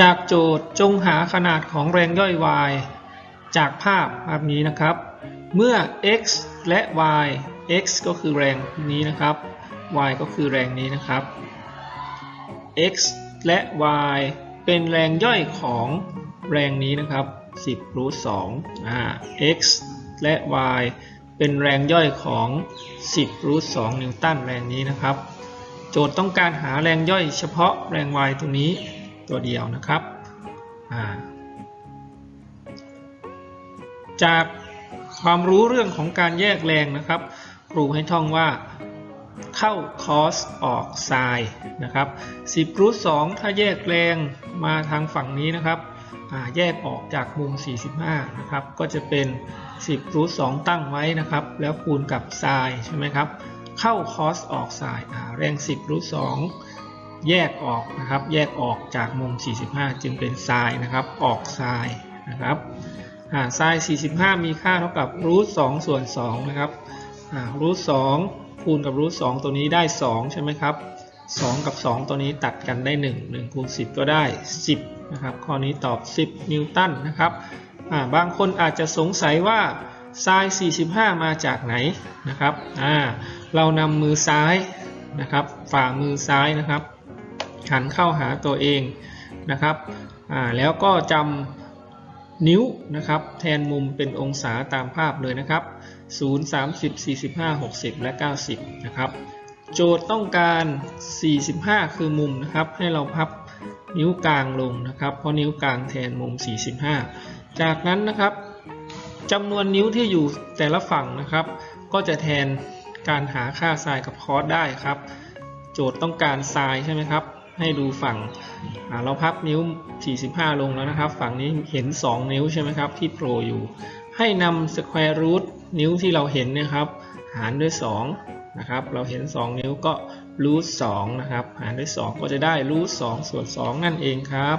จากโจทย์จงหาขนาดของแรงย่อย y จากภาพภาพนี้นะครับ เมื่อ x และ y x ก็คือแรงนี้นะครับ y ก็คือแรงนี้นะครับ x และ y เป็นแรงย่อยของแรงนี้นะครับ 10รูท2อ่า x และ y เป็นแรงย่อยของ 10รูท2นิวตันแรงนี้นะครับ โจทย์ต้องการหาแรงย่อยเฉพาะแรง y ตรงนี้ ตัวเดียวนะครับาจากความรู้เรื่องของการแยกแรงนะครับ ครูให้ท่องว่าเข้า cos ออก sin นะครับ10รูท2ถ้าแยกแรงมาทางฝั่งนี้นะครับแยกออกจากมุม 45 นะครับ ก็จะเป็น 10รูท2ตั้งไว้นะครับ แล้วคูณกับ sin ใช่ไหมครับ เข้า cos ออก sin อ่าแรง 10รูท2 แยกออกนะครับ แยกออกจากมุม 45 จึงเป็น sin นะครับ ออก sin นะครับอ่า sin 45 มีค่าเท่ากับรูท2ส่วน2นะครับรูท2คูณกับรูท2ตัวนี้ได้ 2 ใช่ไหมครับ 2 กับ 2 ตัวนี้ตัดกันได้ 1 1คูณ10 ก็ได้ 10 นะครับ ข้อนี้ตอบ 10 นิวตันนะครับาบางคนอาจจะสงสัยว่า sin 45 มาจากไหนนะครับ เรานำมือซ้ายนะครับ ฝ่ามือซ้ายนะครับ หันเข้าหาตัวเองนะครับแล้วก็จำนิ้วนะครับ แทนมุมเป็นองศาตามภาพเลยนะครับ 0 30 45 60 และ 90 นะครับ โจทย์ต้องการ 45 คือมุมนะครับ ให้เราพับนิ้วกลางลงนะครับ เพราะนิ้วกลางแทนมุม 45 จากนั้นนะครับจำนวนนิ้วที่อยู่แต่ละฝั่งนะครับ ก็จะแทนการหาค่าไซน์กับคอสได้ครับ โจทย์ต้องการไซน์ใช่ไหมครับ ให้ดูฝั่งเราพับนิ้ว 45 ลงแล้วนะครับ ฝั่งนี้เห็น 2 นิ้วใช่ไหมครับ ที่โปรอยู่ ให้นำสแควร์รูทนิ้วที่เราเห็นนะครับ หารด้วย 2 นะครับ เราเห็น 2 นิ้วก็รูท2นะครับ หารด้วย 2 ก็จะได้รูท2ส่วน 2 นั่นเองครับ